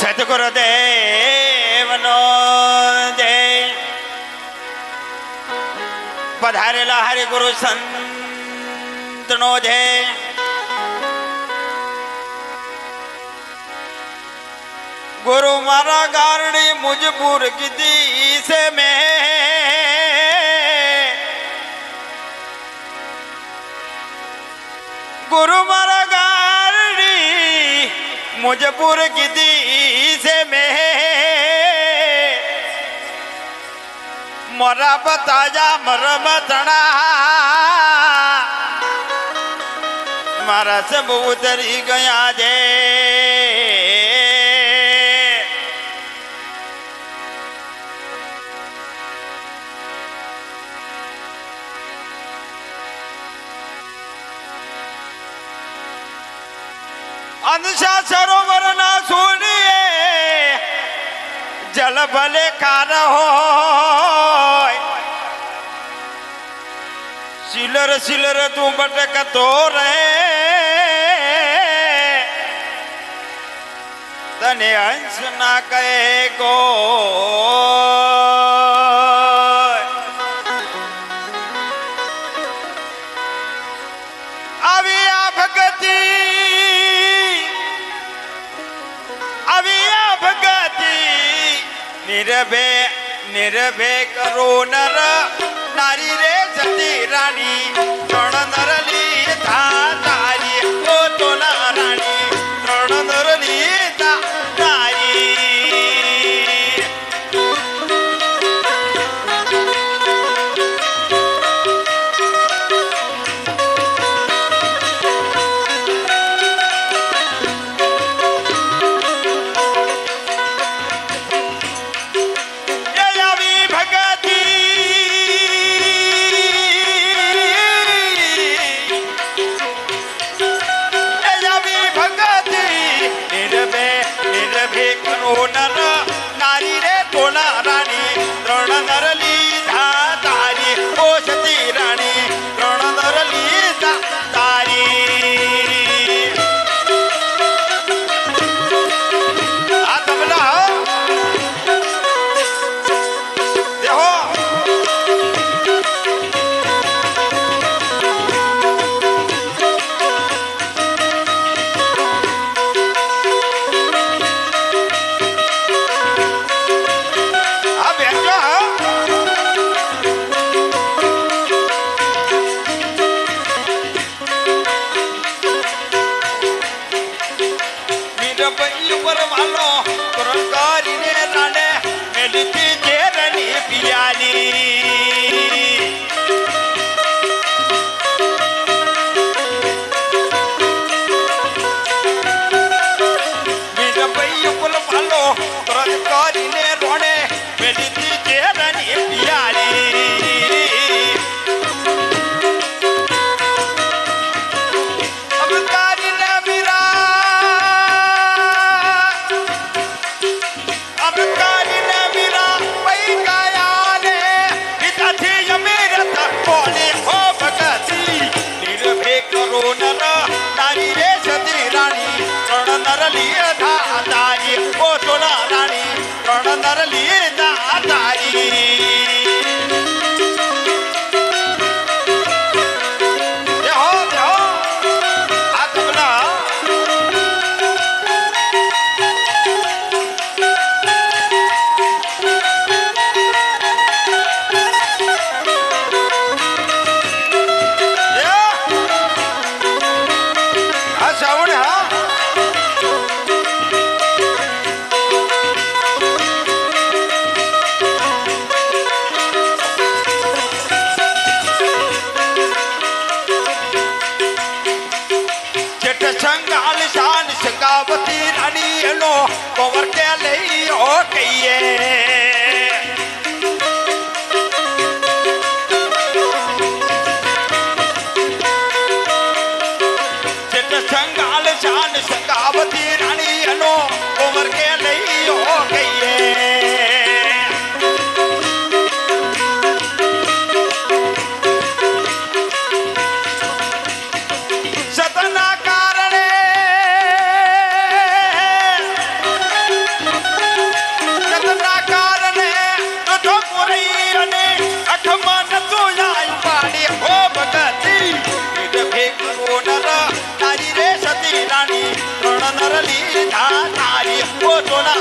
સદગુરુ દેવનો જય પધારેલા હરિગુરુ સંતનો જય ગુરુ મારા ગારડી મુજબૂર કીધી છે મેં ગુરુ મારા ગારડી મુજબૂર કીધી मोरा बताया मर तना मारा सब उतरी गया जे। अनशा सरोवर ना सुनिए, जल भले कार हो। સિલર સિલર તું ભટકતો રહે તને અંશ ના કહે ગો આવી આ ભગતી આવી આ ભગતી નિરભે નિરભે કરો નારી ઉપર વાલો કરણ કરીને રાડે મેલીથી ઝેરની પિયાલી મીરભાઈ કરો નર તારી રે સતી રાણી ત્રણ નર લીધા તારી. ઓ તોલા રાણી ત્રણ નર લીધા आवती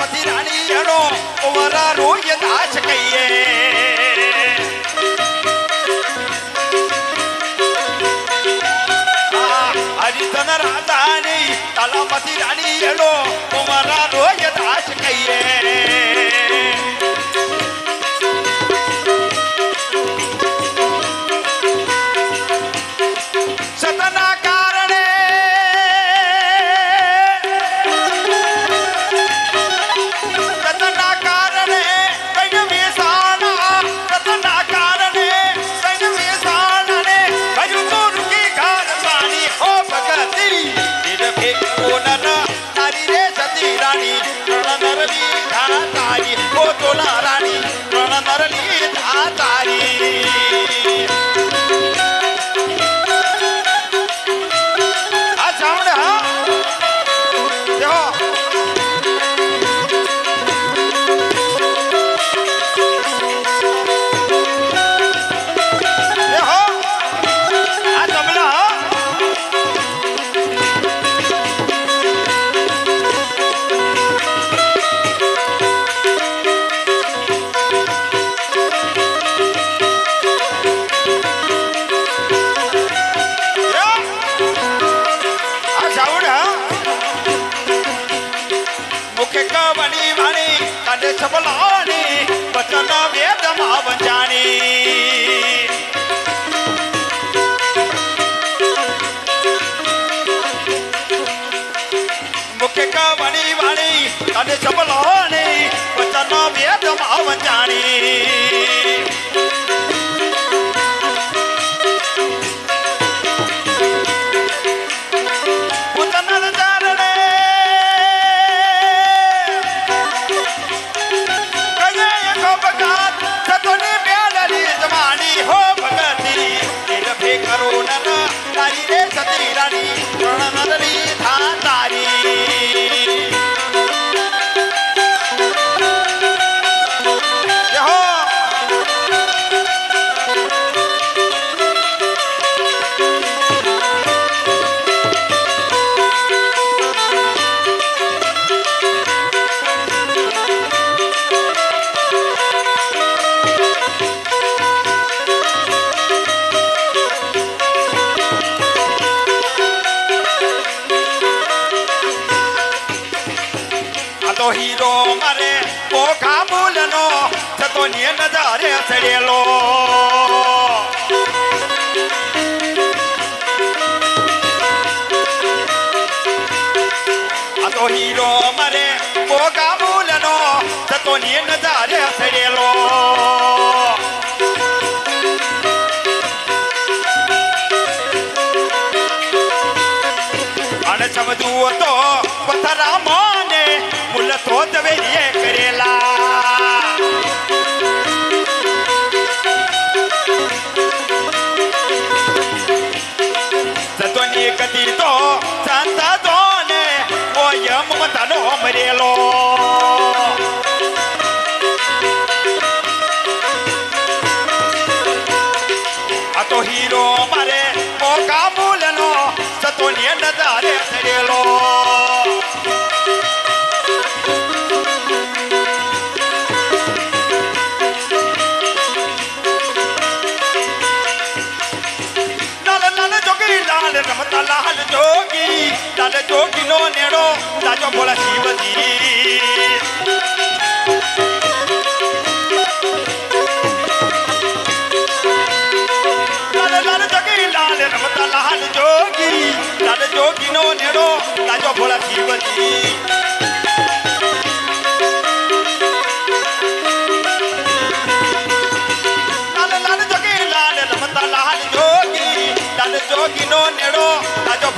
પતિ રાણી એનો ઓવરા રોય દાસ કહીએ. હરિધન રાધાની તલાપતિ રાણી એનો ઓવરા રોય દાસ કહીએ. વચાણી ની નજારે સડેલો. અને સમજવું તો પથરામાં તારે જોગીનો નેડો રાજો બોલા શિવજી. રમતા લાલ જોગી તારે જોગીનો નેડો રાજો બોલા શિવજી. લાલ જોગીનો નેડો રાજો